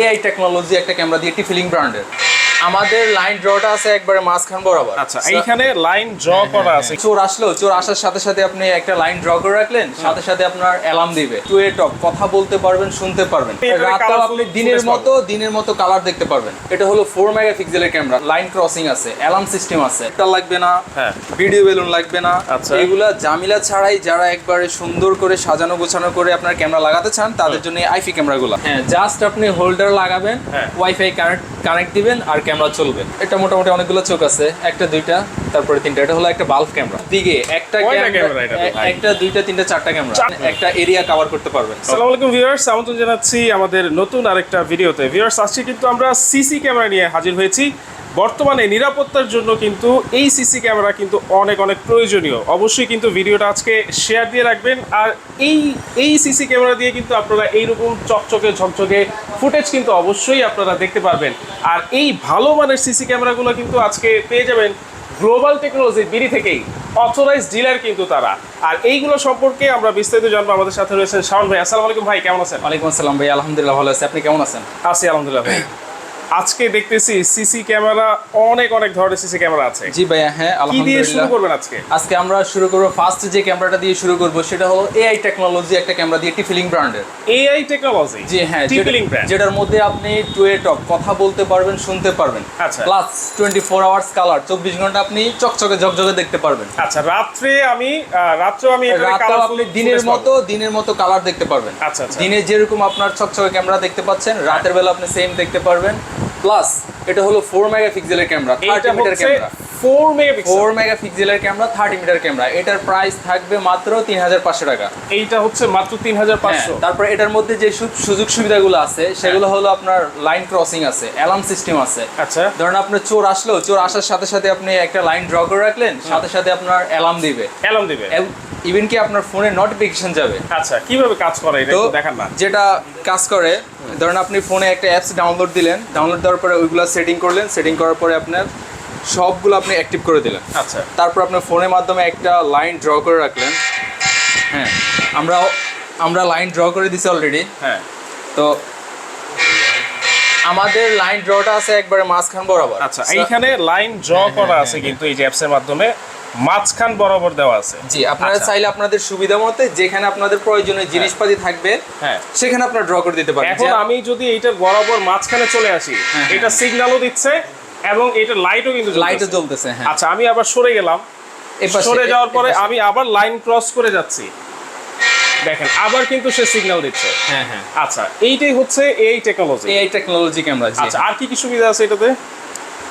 AI technology একটা camera দিয়ে টিফিলিং ব্র্যান্ডের। আমাদের লাইন ড্রটা আছে একবারে মাঝখান বরাবর। আচ্ছা এইখানে লাইন ড্র করা আছে। চোর আসলো চোর আসার সাথে সাথে আপনি একটা লাইন ড্র করে রাখলেন সাথে সাথে আপনার অ্যালার্ম দিবে। টু এ টক কথা বলতে পারবেন শুনতে পারবেন। colourful আপনি দিনের মতো দিনের মতো কালার দেখতে পারবেন। এটা হলো ফোর মেগাপিক্সেলের ক্যামেরা লাইন ক্রসিং আছে অ্যালার্ম সিস্টেম আছে। এটা লাগবে না হ্যাঁ। ভিডিও বেলুন লাগবে না। আচ্ছা। এগুলা জামিলা ছাড়াই যারা একবারে সুন্দর করে সাজানো গোছানো করে আপনার ক্যামেরা লাগাতে চান তাদের জন্য আইফি ক্যামেরাগুলো হ্যাঁ। জাস্ট আপনি হোল্ডার লাগাবেন হ্যাঁ। ওয়াইফাই কানেক্ট কানেক্ট দিবেন আর ক্যামেরা চলবে। এটা মোটামুটি অনেকগুলো চোখ আছে একটা দুইটা তারপরে তিনটা। এটা হলো একটা বাল্ব ক্যামেরা দিকে একটা ক্যামেরা? একটা দুইটা তিনটা চারটা ক্যামেরা একটা এরিয়া কভার করতে পারবেন। আসসালামু আলাইকুম ভিউয়ার্স আমন্ত্রণ জানাচ্ছি আমাদের নতুন আরেকটা ভিডিওতে ভিউয়ার্স আজকে কিন্তু আমরা সিসি ক্যামেরা নিয়ে হাজির হয়েছি। বর্তমানে নিরাপত্তার জন্য কিন্তু এই সিসি ক্যামেরা কিন্তু অনেক অনেক প্রয়োজনীয়। অবশ্যই কিন্তু ভিডিওটা আজকে শেয়ার দিয়ে রাখবেন। আর এই এই সিসি ক্যামেরা দিয়ে কিন্তু আপনারা এইরকম চকচকে ঝকঝকে ফুটেজ কিন্তু অবশ্যই আপনারা দেখতে পারবেন। আর এই ভালো মানের সিসি ক্যামেরাগুলো কিন্তু আজকে পেয়ে যাবেন গ্লোবাল টেকনোলজি বিডি থেকেই অথরাইজ ডিলার কিন্তু তারা। আর এইগুলো সম্পর্কে আমরা বিস্তারিত জানব। আমাদের সাথে রয়েছেন শাওন ভাই। আসসালামু আলাইকুম ভাই কেমন আছেন? ওয়ালাইকুম আসসালাম ভাই আলহামদুলিল্লাহ ভালো আছে। আপনি কেমন আছেন? আছি আলহামদুলিল্লাহ ভাই। আজকে দেখতেছি সিসি ক্যামেরা অনেক অনেক ধরনের সিসি ক্যামেরা আছে। জি ভাইয়া হ্যাঁ কি দিয়ে শুরু করবেন আজকে? আজকে আমরা শুরু করব ফার্স্ট যে ক্যামেরাটা দিয়ে শুরু করব সেটা হলো এআই টেকনোলজি একটা ক্যামেরা দিয়ে টি ফিলিং ব্র্যান্ডের এআই টেকনোলজি জি হ্যাঁ যেটা- ব্র্যান্ড যেটার মধ্যে আপনি টু এ টক কথা বলতে পারবেন শুনতে পারবেন। আচ্ছা। Plus twenty four hours colour চব্বিশ ঘণ্টা আপনি চকচকে ঝকঝকে দেখতে পারবেন। আচ্ছা রাত্রে আমি আহ, রাত্রেও আমি রাতেও আপনি দিনের মতো দিনের মতো কালার দেখতে পারবেন। আচ্ছা, আচ্ছা। দিনে যেরকম আপনার চকচকে ক্যামেরা দেখতে পাচ্ছেন রাতের বেলা আপনি সেম দেখতে পারবেন। প্লাস এটা হলো ফোর মেগাপিক্সেলের camera thirty metre camera four megapixel four মেগাপিক্সেলের ক্যামেরা থার্টি মিটার ক্যামেরা এটার প্রাইস থাকবে মাত্র তিন হাজার পাঁচশো টাকা। এইটা হচ্ছে মাত্র তিন হাজার হ্যাঁ, পাঁচশো তারপর এটার মধ্যে যে সুযোগ সুবিধাগুলো আছে সেগুলো হলো আপনার লাইন ক্রসিং আছে অ্যালার্ম সিস্টেম আছে। আচ্ছা। ধরেন আপনার চোর আসলো চোর আসার সাথে সাথে আপনি একটা লাইন ড্র করে রাখলেন সাথে সাথে আপনার অ্যালার্ম দিবে। অ্যালার্ম দিবে। ইভেন কি আপনার ফোনে নোটিফিকেশন যাবে? আচ্ছা কীভাবে কাজ করে এটা একটু দেখান না। যেটা কাজ করে ধরেন আপনি ফোনে একটা অ্যাপস ডাউনলোড দিলেন ডাউনলোড দেওয়ার পরে ওইগুলো সেটিং করলেন সেটিং করার পরে আপনার সবগুলো আপনি অ্যাক্টিভ করে দিলেন। আচ্ছা। তারপর আপনার ফোনের মাধ্যমে একটা লাইন ড্র করে রাখলেন। হ্যাঁ আমরা আমরা লাইন ড্র করে দিছি অলরেডি হ্যাঁ। তো আমাদের লাইন ড্রটা আছে একবারে মাঝখান বরাবর। আচ্ছা এইখানে লাইন ড্র করা আছে কিন্তু এই যে অ্যাপসের মাধ্যমে। মাঝখান বরাবর দেওয়া আছে। জি আপনারা আচ্ছা। চাইলে আপনাদের সুবিধা মতো যেখানে আপনাদের প্রয়োজনীয় জিনিসপাতি থাকবে হ্যাঁ। সেখানে আপনারা ড্র করে দিতে পারেন। এখন আমি যদি এইটার বরাবর মাঝখানে চলে আসি হ্যাঁ, এটা সিগন্যালও দিচ্ছে এবং এটা লাইটও কিন্তু। লাইটও জ্বলতেছে হ্যাঁ। আচ্ছা আমি আবার সরে গেলাম। সরে যাওয়ার পরে আমি আবার লাইন ক্রস করে যাচ্ছি। দেখেন আবার কিন্তু সে সিগন্যাল দিচ্ছে। হ্যাঁ হ্যাঁ। আচ্ছা এইটাই হচ্ছে এই টেকনোলজি এআই টেকনোলজি ক্যামেরা আচ্ছা আর কি কি সুবিধা আছে এটাতে?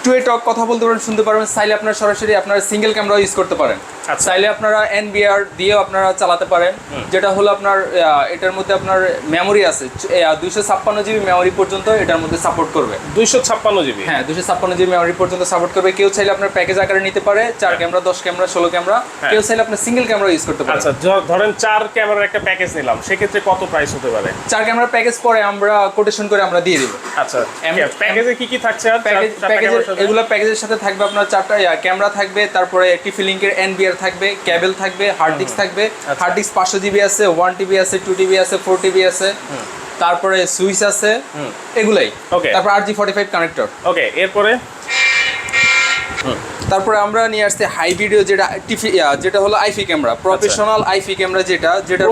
টু এ টক কথা বলতে পারেন শুনতে পারবেন। চাইলে আপনারা সরাসরি আপনারা সিঙ্গেল ক্যামেরা ইউজ করতে পারেন। আচ্ছা। চাইলে আপনারা এনবিআর দিয়েও আপনারা চালাতে পারেন। যেটা হলো আপনার এটার মধ্যে আপনার মেমোরি আছে। দুইশো ছাপ্পান্ন জিবি মেমোরি পর্যন্ত এটার মধ্যে সাপোর্ট করবে। দুইশো ছাপ্পান্ন জিবি? হ্যাঁ দুশো ছাপ্পান্ন জিবি মেমোরি পর্যন্ত সাপোর্ট করবে। কেউ চাইলে আপনার প্যাকেজ আকারে নিতে পারে। চার ক্যামেরা দশ ক্যামেরা ষোলো ক্যামেরা। কেউ চাইলে আপনার সিঙ্গেল ক্যামেরা ইউজ করতে পারে আচ্ছা ধরেন চার ক্যামেরার একটা প্যাকেজ নিলাম। সেক্ষেত্রে কত প্রাইস হতে পারে? চার ক্যামেরা প্যাকেজ পরে আমরা কোটেশন করে আমরা দিয়ে দিব। আচ্ছা প্যাকেজে কি কি থাকছে আর? প্যাকেজ এগুলো প্যাকেজের সাথে থাকবে আপনার চারটা ক্যামেরা থাকবে তারপরে একটি ফিলিংকের এনবিআর থাকবে ক্যাবেল থাকবে হার্ড ডিস্ক থাকবে। আচ্ছা। হার্ড ডিস্ক পাঁচশো জিবি আছে ওয়ান টিবি আছে টু টিবি আছে ফোর টিবি আছে। তারপরে সুইচ আছে এগুলাই। ওকে। তারপর R J forty five connector. Okay এরপরে? তারপরে আমরা নিয়ে আসছি হাই ভিডিও যেটা টিফি যেটা হলো IP camera professional IP camera যেটা যেটা.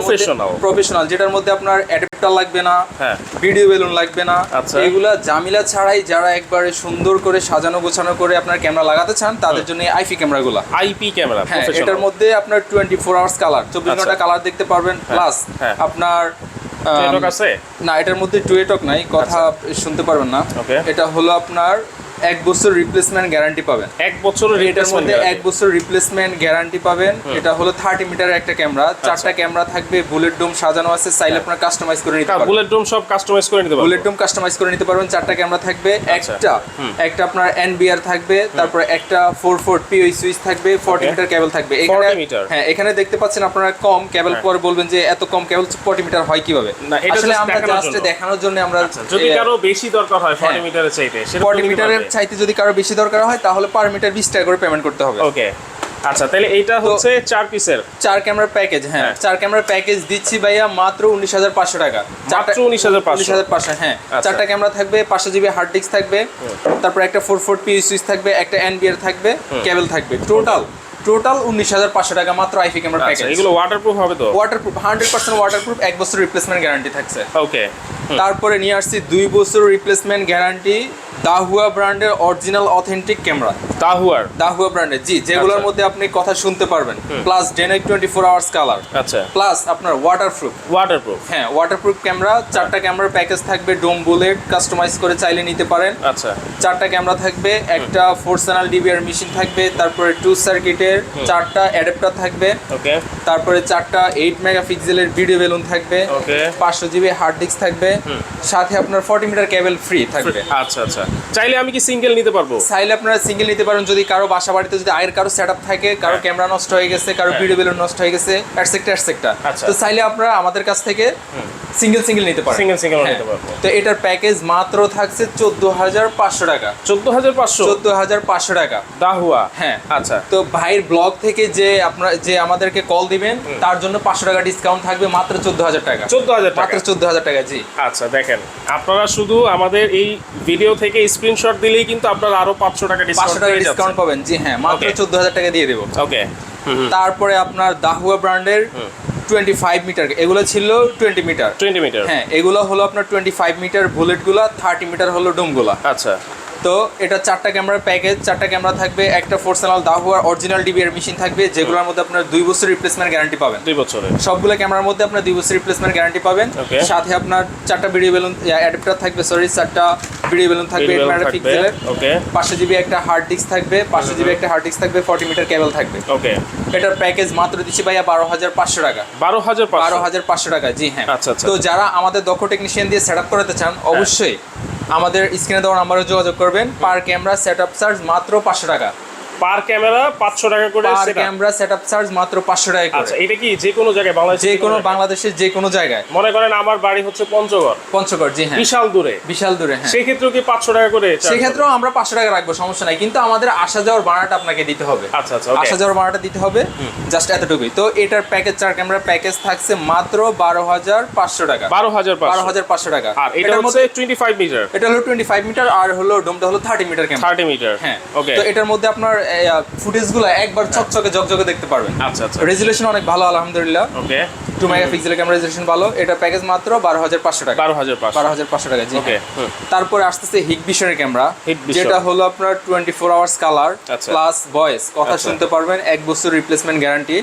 প্রফেশনাল যেটার মধ্যে আপনার অ্যাডাপ্টার লাগবে না হ্যাঁ। ভিডিও বেলুন লাগবে না আচ্ছা। এগুলা জামিলা ছাড়াই যারা একবারে সুন্দর করে সাজানো গোছানো করে আপনার ক্যামেরা লাগাতে চান তাদের জন্য আইফি ক্যামেরাগুলো আইপি ক্যামেরা হ্যাঁ এটার মধ্যে আপনার টোয়েন্টি ফোর আওয়ার্স কালার চব্বিশ আচ্ছা। ঘণ্টা কালার দেখতে পারবেন প্লাস হ্যাঁ। আপনার আম, আছে না এটার মধ্যে টুয়েটক নাই কথা শুনতে পারবেন না আচ্ছা। এটা হলো আপনার এক বছর রিপ্লেসমেন্ট গ্যারান্টি পাবেন। এক বছরের এটার মধ্যে এক বছর রিপ্লেসমেন্ট গ্যারান্টি পাবেন। এটা হলো থার্টি মিটার একটা ক্যামেরা আচ্ছা। চারটা ক্যামেরা থাকবে বুলেট ডোম সাজানো আছে চাইলে আপনার কাস্টমাইজ করে নিতে হ্যাঁ, পারবেন। বুলেট ডোম সব কাস্টমাইজ করে নিতে পারব বুলেট ডোম কাস্টমাইজ করে নিতে পারবেন চারটা ক্যামেরা থাকবে। আচ্ছা। একটা একটা আপনার এনবিআর থাকবে তারপর একটা ফোর ফোর পিওই সুইচ থাকবে ফর্টি. মিটার কেবল থাকবে। 40 মিটার। হ্যাঁ এখানে দেখতে পাচ্ছেন আপনারা কম কেবল হ্যাঁ। পরে বলবেন যে এত কম কেবল ফর্টি মিটার হয় কীভাবে? আসলে আমরা দেখানোর জাস্ট জন্য। দেখানোর জন্য আমরা আচ্ছা, যদি কারও বেশি দরকার হয় 40 মিটারের চাইতে ফর্টি মিটারের চাইতে যদি কারও বেশি দরকার হয় তাহলে পার মিটার বিশ টাকা করে পেমেন্ট করতে হবে। ওকে। আচ্ছা তাহলে এইটা হচ্ছে চার পিসের চার ক্যামেরার প্যাকেজ হ্যাঁ। চার ক্যামেরা প্যাকেজ দিচ্ছি ভাইয়া মাত্র উনিশ হাজার পাঁচশো টাকা। মাত্র 19,500 উনিশ হাজার পাঁচশো। হ্যাঁ। আচ্ছা। চারটা ক্যামেরা থাকবে পাঁচশো জিবি হার্ড ডিস্ক থাকবে তারপর একটা ফোর ফোর পি সুইচ থাকবে একটা এনবিআর থাকবে কেবল থাকবে টোটাল টোটাল উনিশ হাজার পাঁচশো টাকা মাত্র আইফি ক্যামেরা প্যাকেজ এগুলো ওয়াটারপ্রুফ হবে তো? ওয়াটারপ্রুফ হান্ড্রেড পার্সেন্ট ওয়াটারপ্রুফ এক বছর রিপ্লেসমেন্ট গ্যারান্টি থাকছে। ওকে তারপরে নিয়ে আসছি দুই বছর রিপ্লেসমেন্ট গ্যারান্টি দাহুয়া ব্র্যান্ডের অরিজিনাল অথেন্টিক ক্যামেরা তাহুয়ার দাহুয়া ব্র্যান্ডের জি যেগুলোর আচ্ছা। মধ্যে আপনি কথা শুনতে পারবেন। প্লাস ডেনেক টোয়েন্টি ফোর আওয়ার্স কালার আচ্ছা। প্লাস আপনার ওয়াটারপ্রুফ ওয়াটারপ্রুফ হ্যাঁ ওয়াটারপ্রুফ ক্যামেরা চারটা ক্যামেরার প্যাকেজ থাকবে ডোম বুলেট কাস্টমাইজ করে চাইলে নিতে পারেন। আচ্ছা। চারটা ক্যামেরা থাকবে একটা ফোর চ্যানেল ডিবিআর মেশিন থাকবে তারপরে টু সার্কিটের চারটা অ্যাডাপ্টার থাকবে। ওকে। তারপরে চারটা এইট মেগাপিক্সেলের ভিডিও বেলুন থাকবে। ওকে। পাঁচশো জিবি হার্ড ডিস্ক থাকবে। সাথে আপনার ফর্টি মিটার কেবল ফ্রি থাকবে। আচ্ছা আচ্ছা। চাইলে আমি কি সিঙ্গেল নিতে পারব? চাইলে আপনারা সিঙ্গেল নিতে পারেন। যদি কারও বাসা বাড়িতে যদি আয়ের কারও সেট থাকে কারও হ্যাঁ। ক্যামেরা নষ্ট হয়ে গেছে কারও হ্যাঁ। ভিডিও বেলুন নষ্ট হয়ে গেছে অ্যাটসেক্টা অ্যাটসেক্টা আচ্ছা। তো চাইলে আপনারা আমাদের কাছ থেকে সিঙ্গেল সিঙ্গেল নিতে পারেন। Single single হ্যাঁ। নিতে পারব। তো এটার প্যাকেজ মাত্র থাকছে চোদ্দ হাজার পাঁচশো টাকা। চোদ্দ হাজার পাঁচশো? চোদ্দ হাজার পাঁচশো টাকা। দাহুয়া। হ্যাঁ। আচ্ছা। তো ভাইয়ের ব্লগ থেকে যে আপনার যে আমাদেরকে কল দিবেন তার জন্য পাঁচশো টাকা ডিসকাউন্ট থাকবে মাত্র চোদ্দ হাজার টাকা। চোদ্দ হাজার মাত্র চোদ্দ হাজার টাকা জি। আচ্ছা দেখেন আপনারা শুধু আমাদের এই ভিডিও থেকে স্ক্রিনশট দিলেই কিন্তু আপনারা আরও পাঁচশো টাকা পাঁচশো টাকা ডিসকাউন্ট পাবেন জি হ্যাঁ মাত্র চোদ্দ হাজার টাকা দিয়ে দেবো। ওকে তারপরে আপনার দাহুয়া ব্র্যান্ডের টোয়েন্টি ফাইভ মিটার এগুলো ছিল টোয়েন্টি মিটার টোয়েন্টি মিটার হ্যাঁ এগুলো হলো আপনার টোয়েন্টি ফাইভ মিটার বুলেটগুলো থার্টি মিটার হলো ডোমগুলা। আচ্ছা। তো এটা চারটা ক্যামেরার প্যাকেজ চারটা ক্যামেরা থাকবে একটা ফোর চ্যানেল দাহুয়ার অরিজিনাল ডিবিআর মেশিন থাকবে যেগুলোর মধ্যে আপনার দুই বছর রিপ্লেসমেন্ট গ্যারান্টি পাবেন। দুই বছরে সবগুলো ক্যামেরার মধ্যে আপনার দুই বছর রিপ্লেসমেন্ট গ্যারান্টি পাবেন। সাথে আপনার চারটা ভিডিও বেলুন অ্যাডাপ্টার থাকবে সরি চারটা ভিডিও বেলুন থাকবে এইট মেগাপিক্সেলের ওকে পাঁচশো জিবি একটা হার্ড ডিস্ক থাকবে পাঁচশো জিবি একটা হার্ড ডিস্ক থাকবে ফর্টি মিটার কেবল থাকবে। ওকে এটার প্যাকেজ মাত্র দিচ্ছি ভাইয়া বারো হাজার পাঁচশো টাকা। বারো হাজার বারো হাজার পাঁচশো টাকা জি হ্যাঁ। আচ্ছা, আচ্ছা। তো যারা আমাদের দক্ষ টেকনিশিয়ান দিয়ে সেট আপ করাতে চান অবশ্যই আমাদের স্ক্রিনে দেওয়া নাম্বারে যোগাযোগ করবেন। Per camera set up charge মাত্র পাঁচশো টাকা। পার ক্যামেরা পাঁচশো টাকা করে per camera set up charge মাত্র পাঁচশো টাকা আচ্ছা করে এটা কি যে কোনো জায়গায় বাংলাদেশে যে কোনো বাংলাদেশের যে কোনো জায়গায়। মনে করেন আমার বাড়ি হচ্ছে পঞ্চগড়। পঞ্চগড় জি হ্যাঁ। বিশাল দূরে। বিশাল দূরে হ্যাঁ। সেই ক্ষেত্রেও কি পাঁচশো টাকা করে আমরা পাঁচশো টাকা রাখব সমস্যা নাই। কিন্তু আমাদের আসা যাওয়ার ভাড়াটা আপনাকে দিতে হবে। আচ্ছা, আচ্ছা, আসা যাওয়ার ভাড়াটা দিতে হবে জাস্ট এতটুকুই। তো এটার প্যাকেজ চার ক্যামেরা প্যাকেজ থাকছে মাত্র বারো হাজার পাঁচশো টাকা। হবে? বারো হাজার বারো পাঁচশো হাজার পাঁচশো টাকা। আর এটার মধ্যে টোয়েন্টি ফাইভ মিটার এটা হলো টোয়েন্টি ফাইভ মিটার আর হলো ডোমটা হলো thirty metre camera thirty metre হ্যাঁ। ওকে তো এটার মধ্যে আপনার ফুটেজগুলো একবার চকচকে ঝকঝকে দেখতে পারবেন। আচ্ছা আচ্ছা। রেজুলেশন অনেক ভালো আলহামদুলিল্লাহ। ওকে টু মেগাপিক্সেলের ক্যামেরা রেজুলেশন ভালো। এটা প্যাকেজ মাত্র বারো হাজার পাঁচশো টাকা। বারো হাজার পাঁচশো। বারো হাজার পাঁচশো টাকা জি। ওকে হ্যাঁ। তারপরে আসতেছে হিগ বিশনের ক্যামেরা যেটা হলো আপনার twenty four hours colour. Plus voice কথা আচ্ছা। শুনতে পারবেন এক বছর রিপ্লেসমেন্ট গ্যারান্টি.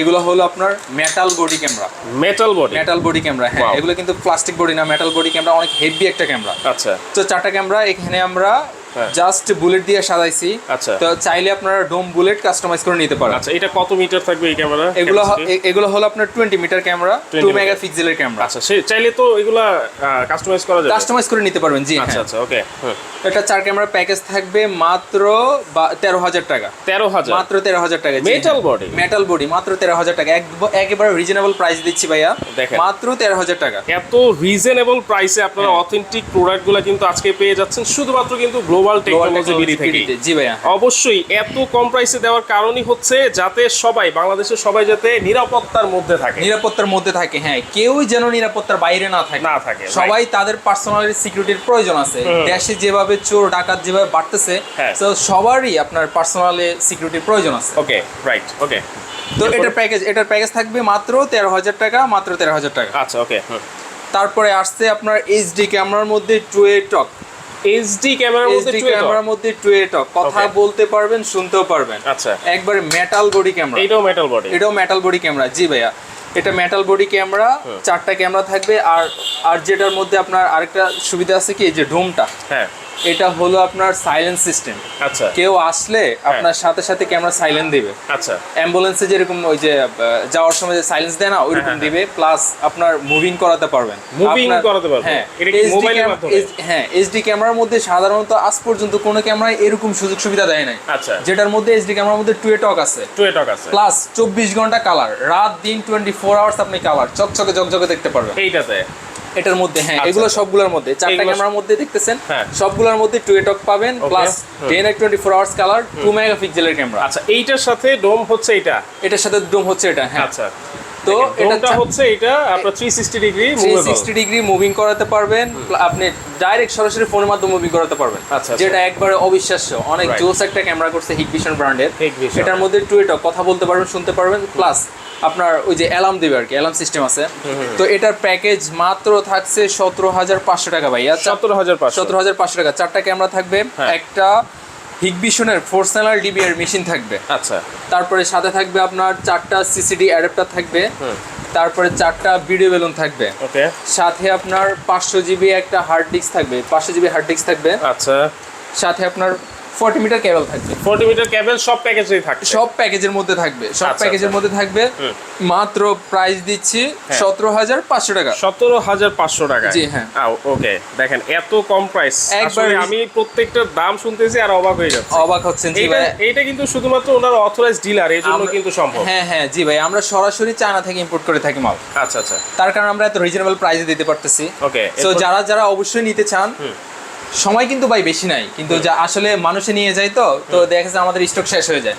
এগুলো হলো আপনার metal body camera metal body metal body camera হ্যাঁ। এগুলো কিন্তু প্লাস্টিক বডি না মেটাল বডি ক্যামেরা অনেক হেভি একটা ক্যামেরা আচ্ছা। তো চারটা ক্যামেরা এখানে আমরা হ্যাঁ। জাস্ট বুলেট দিয়ে সাজাইছি। আচ্ছা। তো চাইলে আপনারা ডোম বুলেট কাস্টমাইজ করে নিতে পারেন। আচ্ছা এটা কত মিটার থাকবে এই ক্যামেরা এগুলো এগুলো হলো আপনার twenty metre camera 20 two meter। মেগাপিক্সেলের ক্যামেরা আচ্ছা চাইলে তো এগুলা কাস্টমাইজ করা যাবে। কাস্টমাইজ করে নিতে পারবেন জি আচ্ছা হ্যাঁ। আচ্ছা ওকে এটা চার ক্যামেরা প্যাকেজ থাকবে মাত্র বা- তেরো হাজার টাকা। তেরো হাজার? মাত্র তেরো হাজার টাকা মেটাল বডি মেটাল বডি মাত্র তেরো হাজার টাকা। এক- একেবারে রিজনেবল প্রাইস দিচ্ছি ভাইয়া। দেখেন। মাত্র তেরো হাজার টাকা। এত রিজনেবল প্রাইসে আপনারা হ্যাঁ। অথেন্টিক প্রোডাক্টগুলো কিন্তু আজকে পেয়ে যাচ্ছেন। শুধুমাত্র কিন্তু গ্লোবাল টেকনোলজি থেকে। জি ভাইয়া। অবশ্যই এত কম প্রাইসে দেওয়ার কারণই হচ্ছে যাতে সবাই বাংলাদেশের সবাই যাতে নিরাপত্তার মধ্যে থাকে। নিরাপত্তার মধ্যে থাকে হ্যাঁ। যেন নিরাপত্তার বাইরে না থাকে। না থাকে, সবাই তাদের পার্সোনাল সিকিউরিটির প্রয়োজন আছে। দেশে যেভাবে চোর ডাকাত যেভাবে বাড়তেছে হ্যাঁ। তো সবারই আপনার পার্সোনালি সিকিউরিটির প্রয়োজন আছে। ওকে রাইট ওকে তো এটার প্যাকেজ এটার প্যাকেজ থাকবে মাত্র তেরো হাজার টাকা মাত্র তেরো হাজার টাকা। আচ্ছা ওকে তারপরে আসছে আপনার এইচডি ক্যামেরার মধ্যে টু এ টক এইচডি ক্যামেরার মধ্যে এইচডি 12 ক্যামেরার মধ্যে টুয়ে টক কথা বলতে পারবেন শুনতেও পারবেন। আচ্ছা। একবার মেটাল বডি ক্যামেরা এটাও মেটাল বডি এটাও মেটাল বডি ক্যামেরা জি ভাইয়া। এটা মেটাল বডি ক্যামেরা চারটা ক্যামেরা থাকবে। আর আর যেটার মধ্যে আপনার আরেকটা সুবিধা আছে কি? এই যে ডোমটা হ্যাঁ। এটা হলো আপনার সাইলেন্স সিস্টেম আচ্ছা। কেউ আসলে আপনার সাথে সাথে ক্যামেরা সাইলেন্ট দিবে। আচ্ছা। অ্যাম্বুলেন্সে যেরকম ওই যে যাওয়ার সময় যে সাইলেন্স দেয় না ওইরকম হ্যাঁ, দিবে প্লাস আপনার মুভিং করাতে পারবেন। আপনার- করাতে পারবেন? হ্যাঁ মোবাইলের মাধ্যমে? হ্যাঁ এইচডি ক্যামেরার মধ্যে সাধারণত আজ পর্যন্ত কোনো ক্যামেরায় এরকম সুযোগ সুবিধা দেয় নাই। আচ্ছা। যেটার মধ্যে এইচডি ক্যামেরার মধ্যে টুয়ে টক আছে। টুয়েটক আছে। প্লাস চব্বিশ ঘণ্টা কালার রাত দিন টোয়েন্টি ফোর আওয়ার্স আপনি কালার চকচকে জকজকে দেখতে পারবেন। এইটাতে। এটার মধ্যে হ্যাঁ আচ্ছা, এগুলো আচ্ছা। সবগুলোর মধ্যে চারটা ক্যামেরার মধ্যে দেখতেছেন হ্যাঁ। সবগুলোর মধ্যে টুয়েটক পাবেন প্লাস। টেন এক twenty four hours colour two mega পিক্সেলের ক্যামেরা আচ্ছা এইটার সাথে ডোম হচ্ছে এটা এটার সাথে ডোম হচ্ছে এটা হ্যাঁ আচ্ছা তো এটা হচ্ছে এটা আপনার 360 degree three movable sixty degree moving করাতে পারবেন আপনি ডাইরেক্ট সরাসরি ফোনের মাধ্যমে মুভিং করাতে পারবেন আচ্ছা, আচ্ছা। যেটা একবারে অবিশ্বাস্য অনেক. জোস একটা ক্যামেরা করছে হিগভিশন ব্র্যান্ডের। এটার মধ্যে টুয়েটক কথা বলতে পারবেন শুনতে পারবেন প্লাস আপনার ওই যে অ্যালার্ম দেবে আর কি অ্যালার্ম সিস্টেম আছে। তো এটার প্যাকেজ মাত্র থাকছে সতেরো হাজার পাঁচশো টাকা ভাই। আচ্ছা 17500 সতেরো হাজার পাঁচশো। টাকা। চারটা ক্যামেরা থাকবে হ্যাঁ। একটা হিগবিশনের ফোর চ্যানেল ডিবিআর মেশিন থাকবে। আচ্ছা। তারপরে সাথে থাকবে আপনার চারটা সিসিডি অ্যাডাপ্টার থাকবে। তারপরে চারটা ভিডিও বেলুন থাকবে। ওকে সাথে আপনার পাঁচশো জিবি একটা হার্ড ডিস্ক থাকবে। পাঁচশো জিবি হার্ড ডিস্ক থাকবে। আচ্ছা। সাথে আপনার ফর্টি মিটার কেবল থাকবে। 40 মিটার কেবল সব প্যাকেজেই থাকছে সব প্যাকেজের মধ্যে থাকবে সব আচ্ছা, প্যাকেজের আচ্ছা। মধ্যে থাকবে। মাত্র প্রাইস দিচ্ছি হ্যাঁ। সতেরো হাজার পাঁচশো টাকা। সতেরো হাজার পাঁচশো টাকা। জি, হ্যাঁ। ওকে দেখেন এত কম প্রাইস একবার আমি প্রত্যেকটার দাম শুনতেছি আর অবাক হয়ে যাচ্ছে। অবাক হচ্ছেন জি ভাই। এইটা কিন্তু শুধুমাত্র ওনার অথরাইজ ডিলার এই জন্য আমরা- কিন্তু সম্ভব। হ্যাঁ হ্যাঁ জি ভাই আমরা সরাসরি চায়না থেকে ইম্পোর্ট করে থাকি মাল। আচ্ছা আচ্ছা। তার কারণে আমরা এত রিজনেবল প্রাইসে দিতে পারতেছি। ওকে তো যারা যারা অবশ্যই নিতে চান সময় কিন্তু ভাই বেশি নাই। কিন্তু যা আসলে মানুষে নিয়ে যায় তো তো দেখা যাচ্ছে আমাদের স্টক শেষ হয়ে যায়।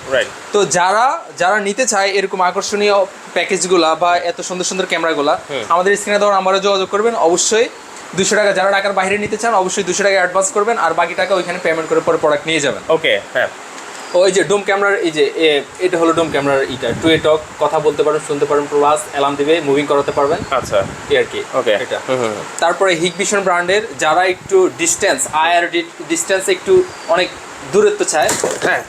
তো যারা যারা নিতে চায় এরকম আকর্ষণীয় প্যাকেজগুলা বা এত সুন্দর সুন্দর ক্যামেরাগুলা আমাদের স্ক্রিনে ধরুন আমরা যোগাযোগ করবেন। অবশ্যই দুশো টাকা যারা টাকার বাইরে নিতে চান অবশ্যই দুশো টাকা অ্যাডভান্স করবেন আর বাকি টাকা ওইখানে পেমেন্ট করে পরে প্রোডাক্ট নিয়ে যাবেন। ওকে হ্যাঁ ওই যে ডোম ক্যামেরার এই যে এটা হলো ডোম ক্যামেরার এটা টু এ টক কথা বলতে পারেন শুনতে পারেন প্লাস অ্যালার্ম দিবে মুভিং করাতে পারবেন। আচ্ছা। এই আর কি ওকে। এটা। তারপরে হিগভিশন ব্র্যান্ডের যারা একটু ডিস্টেন্স আয়ার ডিস্টেন্স একটু অনেক দূরত্ব চায় হ্যাঁ।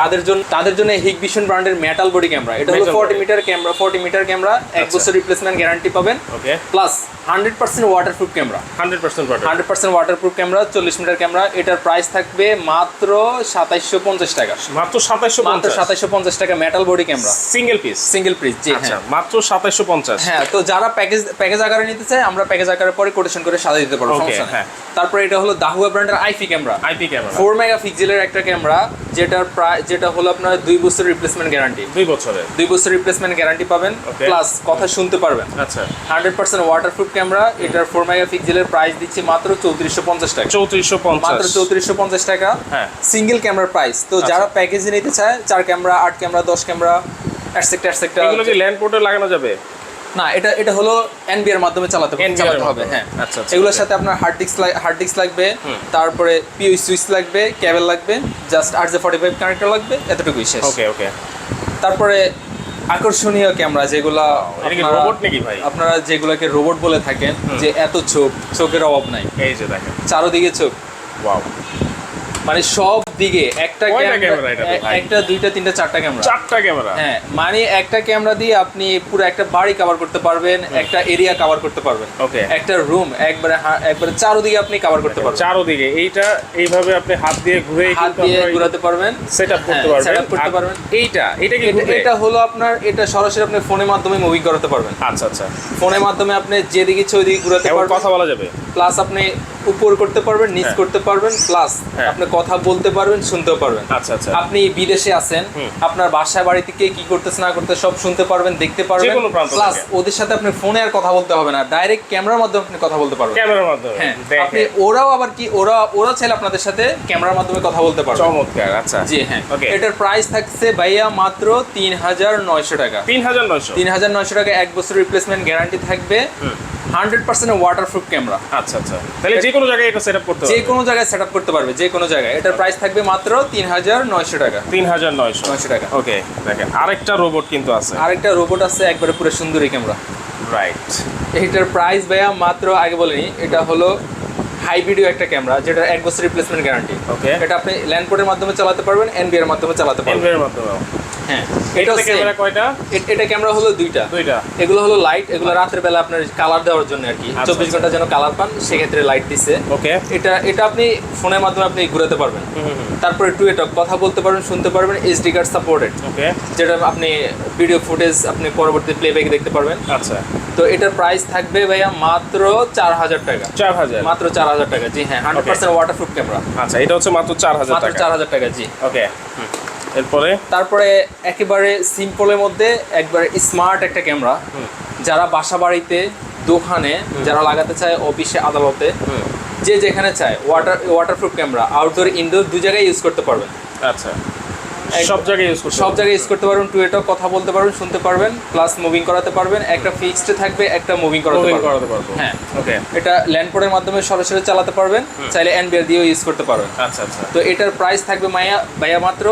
তাদের জন্য তাদের জন্য হিগভিশন ব্র্যান্ডের মেটাল বডি ক্যামেরা এটা হলো Metal forty body। Metre camera forty metre camera এক আচ্ছা। বছর রিপ্লেসমেন্ট গ্যারান্টি পাবেন। Okay plus hundred percent waterproof camera hundred percent part hundred percent waterproof camera চল্লিশ মিটার ক্যামেরা এটার প্রাইস থাকবে মাত্র সাতাইশশো পঞ্চাশ টাকা। মাত্র সাতাইশশো মাত্র সাতাইশশো পঞ্চাশ টাকা metal body camera single piece single piece জি আচ্ছা হ্যাঁ। মাত্র সাতাইশশো পঞ্চাশ। হ্যাঁ তো যারা প্যাকেজ প্যাকেজ আকারে নিতে চায় আমরা প্যাকেজ আকারে পরে কোটেশন করে সাজিয়ে দিতে পারব সমস্যা নেই। হ্যাঁ। তারপরে এটা হলো দাহুয়া ব্র্যান্ডের IP camera IP camera four mega পিক্সেলের একটা ক্যামেরা যেটার প্রায় যেটা হলো আপনার দুই বছর রিপ্লেসমেন্ট গ্যারান্টি দুই বছরের? দুই বছর রিপ্লেসমেন্ট গ্যারান্টি পাবেন প্লাস কথা শুনতে পারবেন। আচ্ছা। হান্ড্রেড পার্সেন্ট ওয়াটারপ্রুফ ক্যামেরা এটার ফোর মেগা পিক্সেলের প্রাইস দিচ্ছি মাত্র চৌত্রিশশো পঞ্চাশ টাকা। চৌত্রিশশো মাত্র চৌত্রিশশো পঞ্চাশ টাকা। হ্যাঁ। সিঙ্গেল ক্যামেরার প্রাইস তো আচ্ছা। যারা প্যাকেজে নিতে চায় চার ক্যামেরা আট ক্যামেরা দশ ক্যামেরা অ্যাটসেক্টা অ্যাটসেক্টা এগুলো কি ল্যান্ড পোর্টে লাগানো যাবে? না এটা এটা হলো এনবি এর মাধ্যমে চালাতে হবে মাধ্যমে। হ্যাঁ। আচ্ছা, আচ্ছা, এগুলোর সাথে আপনার হার্ড ডিস্ক হার্ড ডিস্ক লাগবে তারপরে পিও সুইচ লাগবে কেবল লাগবে জাস্ট আর যে ফর্টি ফাইভ কানেক্টর লাগবে এতটুকুই শেষ। ওকে ওকে তারপরে আকর্ষণীয় ক্যামেরা যেগুলো এটা কি আপনারা- রোবট নাকি ভাই? আপনারা যেগুলোকে রোবট বলে থাকেন যে এত চোখ চোখের অভাব নাই। এই যে দেখেন। চারোদিকে চোখ ওয়াও মানে সব দিকে একটা ক্যামেরা? একটা দুইটা তিনটা চারটা ক্যামেরা। চারটা ক্যামেরা? হ্যাঁ মানে একটা ক্যামেরা দিয়ে আপনি পুরো একটা বাড়ি কভার করতে পারবেন একটা এরিয়া কভার করতে পারবেন। Okay. একটা রুম একবারে একবারে চারোদিকে আপনি কভার করতে পারবেন। চারোদিকে এইটা এইভাবে আপনি হাত দিয়ে ঘুরে হাত দিয়ে ঘোরাতে পারবেন। সেট আপ করতে হ্যাঁ, পারবেন। setup করতে পারবেন। এইটা এটা কি এটা হলো আপনার এটা সরাসরি আপনি ফোনের মাধ্যমে মুভি করাতে পারবেন। আচ্ছা আচ্ছা। ফোনের মাধ্যমে আপনি যেদিকে ইচ্ছে ওইদিকে ঘোরাতে পারবেন। কথা বলা যাবে? প্লাস আপনি উপর করতে পারবেন নিচ হ্যাঁ। করতে পারবেন প্লাস হ্যাঁ। আপনি কথা বলতে পারবেন শুনতেও পারবেন। আচ্ছা আচ্ছা। আপনি বিদেশে আছেন আপনার বাসা বাড়িতে কে কি করতেছে না করতে সব শুনতে পারবেন দেখতে পারবেন। প্লাস ওদের সাথে আপনি ফোনে আর কথা বলতে হবে না। ডাইরেক্ট ক্যামেরার মাধ্যমে আপনি কথা বলতে পারবেন। ক্যামেরার মাধ্যমে। হ্যাঁ আপনি ওরাও আবার কি ওরা ওরা চাইলে আপনাদের সাথে ক্যামেরার মাধ্যমে কথা বলতে পারবে। চমৎকার আচ্ছা। জি হ্যাঁ. এটার প্রাইস থাকছে ভাইয়া মাত্র তিন হাজার নয়শো টাকা। তিন হাজার নয়শো। তিন হাজার নয়শো টাকা এক বছর রিপ্লেসমেন্ট গ্যারান্টি থাকবে। হান্ড্রেড পার্সেন্ট ওয়াটারপ্রুফ ক্যামেরা আচ্ছা আচ্ছা। তাহলে যে কোনো জায়গায় এটা সেট আপ করতে যে কোনো জায়গায় সেট আপ করতে পারবে যে কোনো জায়গায়। এটার প্রাইস থাকবে মাত্র তিন হাজার নয়শো টাকা। তিন হাজার নয়শো। নয়শো টাকা। ওকে দেখেন আরেকটা রোবট কিন্তু আছে। আরেকটা রোবট আছে একবারে পুরো সুন্দরী ক্যামেরা রাইট এটার প্রাইস ভাইয়া মাত্র আগে বলিনি এটা হলো হাই ভিডিও একটা ক্যামেরা যেটা এক বছর রিপ্লেসমেন্ট গ্যারান্টি Okay. এটা আপনি ল্যান্ডপোর্টের মাধ্যমে চালাতে পারবেন এনবিআর মাধ্যমে চালাতে পারবেন। এনভিআর মাধ্যমে। হ্যাঁ। এটা ক্যামেরা কয়টা? এটা ক্যামেরা হলো দুইটা। দুইটা। এগুলো হলো লাইট এগুলো রাতের বেলা আপনার কালার দেওয়ার জন্য আর কি। আচ্ছা, চব্বিশ ঘণ্টা যেন কালার পান সেক্ষেত্রে লাইট দিছে। ওকে এটা এটা আপনি ফোনের মাধ্যমে আপনি ঘুরাতে পারবেন। তারপরে টুয়েটক কথা বলতে পারবেন শুনতে পারবেন এইচডি কার্ড সাপোর্টেড ওকে যেটা আপনি ভিডিও ফুটেজ আপনি পরবর্তী প্লেব্যাক দেখতে পারবেন। আচ্ছা। তো এটার প্রাইস থাকবে ভাইয়া মাত্র চার হাজার টাকা। চার হাজার। মাত্র চার হাজার টাকা জি হ্যাঁ হান্ড্রেড পার্সেন্ট ওয়াটারপ্রুফ ক্যামেরা আচ্ছা এটা হচ্ছে মাত্র চার হাজার টাকা। চার হাজার টাকা জি। ওকে এরপরে? তারপরে একেবারে সিম্পলের মধ্যে একবারে স্মার্ট একটা ক্যামেরা যারা বাসা বাড়িতে দোকানে যারা লাগাতে চায় অফিসে আদালতে যে যেখানে চায় water waterproof camera outdoor indoor দু জায়গায় ইউজ করতে পারবেন। আচ্ছা। সব জায়গায় ইউজ করতে সব জায়গায় ইউজ করতে পারবেন টুয়েটক কথা বলতে পারবেন শুনতে পারবেন প্লাস মুভিং করাতে পারবেন একটা ফিক্সড থাকবে একটা মুভিং করাতে পারবেন। হ্যাঁ। ওকে এটা ল্যান্ডপোর্টের মাধ্যমে সরাসরি চালাতে পারবেন চাইলে এনবিআর দিয়েও ইউজ করতে পারবেন। আচ্ছা আচ্ছা। তো এটার প্রাইস থাকবে মায়া ভাইয়া মাত্র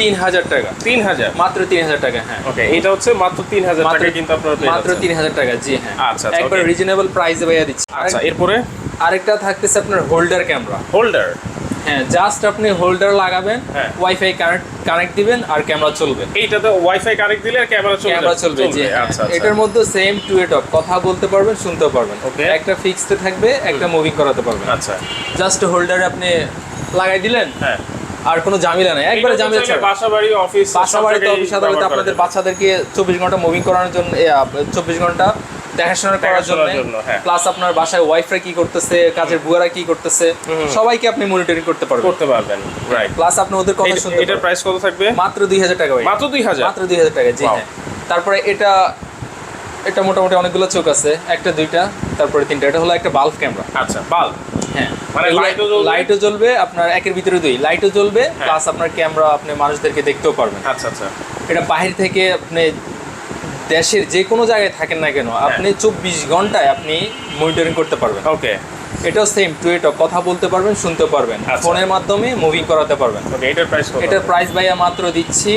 তিন হাজার টাকা। তিন হাজার মাত্র তিন হাজার টাকা হ্যাঁ। ওকে এটা হচ্ছে মাত্র তিন হাজার টাকা কিন্তু আপনারা মাত্র তিন হাজার টাকা জি হ্যাঁ। আচ্ছা, আচ্ছা, একবার. রিজনেবল প্রাইসে ভাইয়া দিচ্ছি। আচ্ছা এরপরে? আরেকটা থাকতেছে আপনার হোল্ডার ক্যামেরা হোল্ডার হ্যাঁ জাস্ট আপনি হোল্ডার লাগাবেন। ওয়াইফাই কানেক্ট কানেক্ট দিবেন আর ক্যামেরা চলবে। এইটাতে ওয়াইফাই কানেক্ট দিলে ক্যামেরা চলবে। ক্যামেরা চলবে জি হ্যাঁ। আচ্ছা আচ্ছা। এটার মধ্যে সেম টু এ টক কথা বলতে পারবেন শুনতেও পারবেন। Okay. একটা ফিক্সড থাকবে একটা মুভিং করাতে পারবেন। আচ্ছা। জাস্ট হোল্ডারে আপনি লাগাই দিলেন হ্যাঁ। আর কোনো ঝামেলা নেই। একবারে ঝামেলা ছাড়া। বাসা বাড়ি অফিস বাসা বাড়িতে অফিস আদালতে আপনাদের বাচ্চাদেরকে চব্বিশ ঘণ্টা মুভিং করানোর জন্য চব্বিশ ঘণ্টা দেখাশোনা করার জন্য। জন্য, হ্যাঁ। প্লাস আপনার বাসায় ওয়াইফাই কি করতেছে কাজের বুয়ারা কি করতেছে সবাইকে আপনি মনিটরিং করতে পারবেন। করতে পারবেন রাইট প্লাস আপনি ওদের কথা শুনতে এটার প্রাইস কত থাকবে? মাত্র দুই হাজার টাকা ভাই। মাত্র দুই হাজার? মাত্র দুই হাজার টাকা জি হ্যাঁ। তারপরে এটা এটা মোটামুটি অনেকগুলো চোখ আছে একটা দুইটা তারপরে তিনটা। এটা হলো একটা বাল্ব ক্যামেরা আচ্ছা বাল হ্যাঁ। মানে লাইটও জ্বলবে? আপনার একের ভিতরে দুই। লাইটও জ্বলবে হ্যাঁ। প্লাস আপনার ক্যামেরা আপনি মানুষদেরকে দেখতেও পারবেন। আচ্ছা আচ্ছা। এটা বাহির থেকে আপনি দেশের যে কোনো জায়গায় থাকেন না কেন হ্যাঁ। আপনি চব্বিশ ঘন্টায় আপনি মনিটরিং করতে পারবেন। ওকে। এটাও সেম টুয়েট কথা বলতে পারবেন শুনতে পারবেন। আচ্ছা। ফোনের মাধ্যমে মুভিং করাতে পারবেন। এটার প্রাইস এটার প্রাইস ভাইয়া মাত্র দিচ্ছি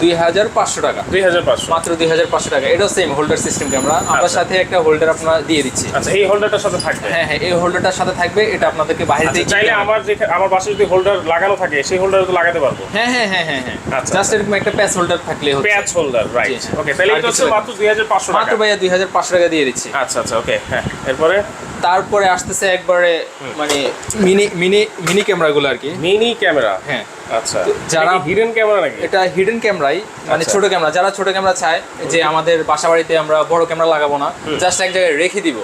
দুই হাজার পাঁচশো টাকা। দুই হাজার পাঁচশো। মাত্র দুই হাজার পাঁচশো টাকা। এটাও সেম হোল্ডার সিস্টেম ক্যামেরা আমরা আচ্ছা। সাথে একটা হোল্ডার আপনার দিয়ে দিচ্ছি। আচ্ছা এই হোল্ডারটার সাথে থাকবে? হ্যাঁ হ্যাঁ এই হোল্ডারটার সাথে থাকবে। এটা আপনাদেরকে বাইরে আচ্ছা থেকে চাইলে আমার আমার বাসায় যদি হোল্ডার লাগানো থাকে সেই হোল্ডার তো লাগাতে পারব? হ্যাঁ হ্যাঁ হ্যাঁ হ্যাঁ হ্যাঁ। আচ্ছা, জাস্ট এরকম একটা প্যাচ হোল্ডার থাকলে হচ্ছে। প্যাচ হোল্ডার রাইট। ওকে তাহলে এটা হচ্ছে মাত্র দুই হাজার পাঁচশো মাত্র টাকা। ভাইয়া দুই হাজার পাঁচশো টাকা দিয়ে দিচ্ছি। আচ্ছা আচ্ছা ওকে হ্যাঁ। এরপরে? তারপরে আসতেছে একবারে মানে মিনি মিনি মিনি ক্যামেরাগুলো আর কি। Mini camera? হ্যাঁ। আচ্ছা। যারা- হিডেন ক্যামেরা নাকি? এটা হিডেন ক্যামেরাই মানে আচ্ছা। ছোট ক্যামেরা। যারা ছোট ক্যামেরা চায় যে আমাদের বাসা বাড়িতে আমরা বড় ক্যামেরা লাগাবো না জাস্ট এক জায়গায় রেখে দিব।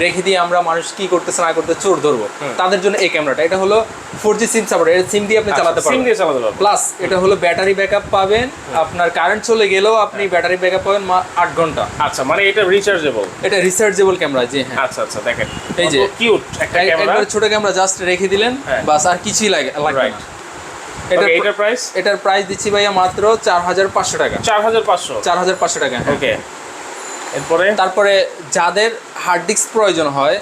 রেখে দিয়ে আমরা মানুষ কি করতেছে না করতে চোর ধরবো। তাদের জন্য এই ক্যামেরাটা। এটা হলো ফোর জি সিম সাপোর্ট এর সিম দিয়ে আপনি চালাতে সিম দিয়ে চালাতে পারব প্লাস এটা হলো ব্যাটারি ব্যাকআপ পাবেন। আপনার কারেন্ট চলে গেলেও আপনি ব্যাটারি ব্যাকআপ পাবেন আট ঘণ্টা। আচ্ছা মানে এটা রিচার্জেবল এটা রিসার্চেবল ক্যামেরা জি হ্যাঁ। আচ্ছা আচ্ছা দেখেন। এই যে। কিউট একটা এক- ক্যামেরা ছোট ক্যামেরা জাস্ট রেখে দিলেন হ্যাঁ। বাস আর কিছুই লাগে লাগবে. না এটার প্রাইস এটার প্রাইস দিচ্ছি ভাইয়া মাত্র চার হাজার পাঁচশো টাকা চার হাজার পাঁচশো চার হাজার পাঁচশো টাকা হ্যাঁ। ওকে এরপরে? তারপরে যাদের হার্ড ডিস্ক প্রয়োজন হয়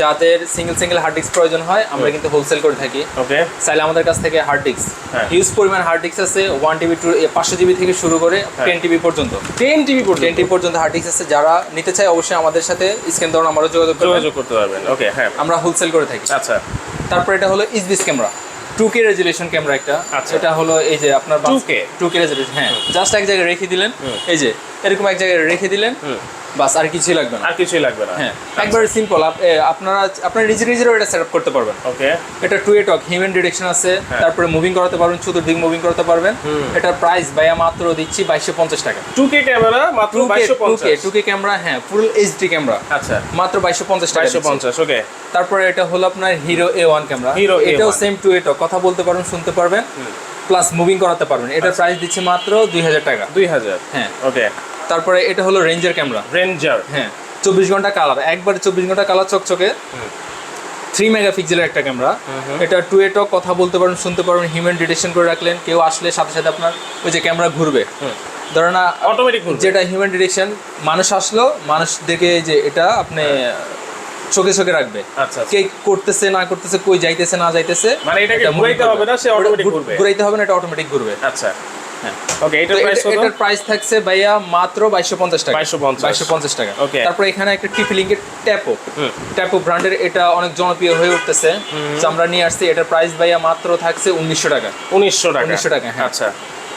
যাদের সিঙ্গেল সিঙ্গেল হার্ড ডিস্ক প্রয়োজন হয় আমরা কিন্তু হোলসেল করে থাকি। ওকে চাইলে আমাদের কাছ থেকে হার্ড ডিস্ক হ্যাঁ। হ্যাঁ। হিউজ পরিমাণ হার্ড ডিস্ক আছে ওয়ান টিবি টু পাঁচশো জিবি থেকে শুরু করে টেন টিবি পর্যন্ত। টেন টিভি টেন পর্যন্ত? টিবি পর্যন্ত হার্ড ডিস্ক আছে যারা নিতে চায় অবশ্যই আমাদের সাথে স্ক্যান দেওয়ার আমারও যোগাযোগ যোগাযোগ করতে পারবেন। ওকে হ্যাঁ। আমরা হোলসেল করে থাকি। আচ্ছা। তারপর এটা হলো ইসবিস camera two K resolution camera একটা। আচ্ছা। এটা হলো এই যে আপনার 2K টু কে রেজুলেশন হ্যাঁ। জাস্ট এক জায়গায় রেখে দিলেন। এই যে এরকম এক জায়গায় রেখে দিলেন। বাস আর কিছুই লাগবে না। আর কিছুই লাগবে না। হ্যাঁ একবারে সিম্পল আপনারা আপনারা নিজের নিজেরও এটা সেট আপ করতে পারবেন। ওকে এটা two way talk human direction আছে। হ্যাঁ। তারপরে মুভিং করাতে পারবেন চতুর্দিক মুভিং করতে পারবেন। এটার প্রাইস ভাইয়া মাত্র দিচ্ছি বাইশশো পঞ্চাশ টাকা। টু কে ক্যামেরা মাত্র two K two K camera হ্যাঁ ফুল এইচডি ক্যামেরা আচ্ছা। মাত্র বাইশশো পঞ্চাশ টাকা বাইশশো। পঞ্চাশ ওকে তারপরে এটা হলো আপনার Hero A one camera Hero এটাও সেম টু এটো কথা বলতে পারবেন শুনতে পারবেন। প্লাস মুভিং করাতে পারবেন। এটার আচ্ছা। প্রাইস দিচ্ছি মাত্র দুই হাজার টাকা। দুই হাজার। হ্যাঁ। ওকে তারপরে এটা হলো রেঞ্জার ক্যামেরা রেঞ্জার হ্যাঁ। চব্বিশ ঘণ্টা কালার একবারে চব্বিশ ঘণ্টা কালার চকচকে। থ্রি মেগাপিক্সেলের একটা ক্যামেরা এটা টু এটো কথা বলতে পারবেন শুনতে পারবেন হিউম্যান ডিটেকশন করে রাখলেন। কেউ আসলে সাথে সাথে আপনার ওই যে ক্যামেরা ঘুরবে। ধরেন না অটোমেটিক যেটা হিউম্যান ডিটেকশন মানুষ আসলো মানুষ দেখে যে এটা আপনি চোখে চোখে রাখবে। আচ্ছা আচ্ছা। কে করতেছে না করতেছে কই যাইতেছে না যাইতেছে মানে এটাকে ঘুরাইতে হবে না, সে ঘুর- ঘুরবে। ঘুরাইতে হবে না এটা অটোমেটিক ঘুরবে। আচ্ছা। হ্যাঁ। ওকে এটার প্রাইস এটা- কত? এটার প্রাইস থাকছে ভাইয়া মাত্র টাকা। 2250 টাকা। Okay. তারপরে এখানে একটা টিপি লিঙ্কের ট্যাপো ট্যাপো ব্র্যান্ডের এটা অনেক জনপ্রিয় হয়ে উঠতেছে। আমরা নিয়ে আসছি এটার প্রাইস ভাইয়া মাত্র থাকছে উনিশশো টাকা। উনিশশো টাকা। 1900 টাকা, হ্যাঁ। আচ্ছা।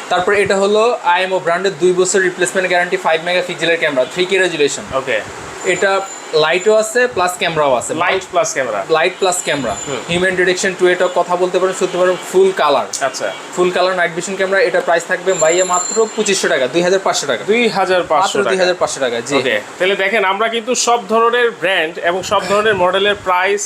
তারপরে এটা হলো আইএমও ব্র্যান্ডের দুই বছর রিপ্লেসমেন্ট গ্যারান্টি ফাইভ মেগা পিক্সেলের camera three K resolution okay এটা লাইটও আছে প্লাস ক্যামেরাও আছে। Light plus camera light plus camera. Human direction two এটা কথা বলতে পারেন শুনতে পারেন ফুল কালার আচ্ছা। Full colour night vision camera এটা প্রাইস থাকবে ভাইয়া মাত্র পঁচিশশো টাকা দুই হাজার পাঁচশো টাকা। দুই হাজার পাঁচশো দুই হাজার পাঁচশো টাকা জি। ওকে তাহলে দেখেন আমরা কিন্তু সব ধরনের ব্র্যান্ড এবং সব ধরনের মডেলের প্রাইস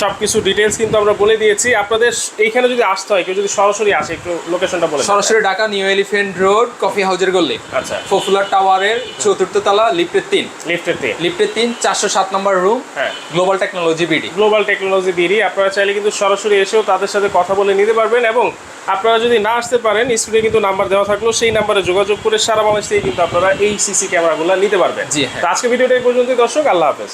সব কিছু ডিটেলস কিন্তু আমরা বলে দিয়েছি। আপনাদের এইখানে যদি আসতে হয় কেউ যদি সরাসরি আসে একটু লোকেশনটা বলে সরাসরি Dhaka new elephant road coffee হাউজের গল্লি আচ্ছা। পপুলার টাওয়ারের চতুর্থ তলা লিফটের তিন। লিফটের তিন। লিফটের তিন চারশো সাত নম্বর রুম হ্যাঁ। Global technology BD global technology BD আপনারা চাইলে কিন্তু সরাসরি এসেও তাদের সাথে কথা বলে নিতে পারবেন এবং আপনারা যদি না আসতে পারেন স্ক্রিনে কিন্তু নাম্বার দেওয়া থাকল সেই নাম্বারে যোগাযোগ করে সারা বাংলাদেশ থেকে কিন্তু আপনারা এই সিসি ক্যামেরাগুলো নিতে পারবেন। জি, হ্যাঁ। আজকে ভিডিওটা এই পর্যন্তই দর্শক আল্লাহ হাফেজ।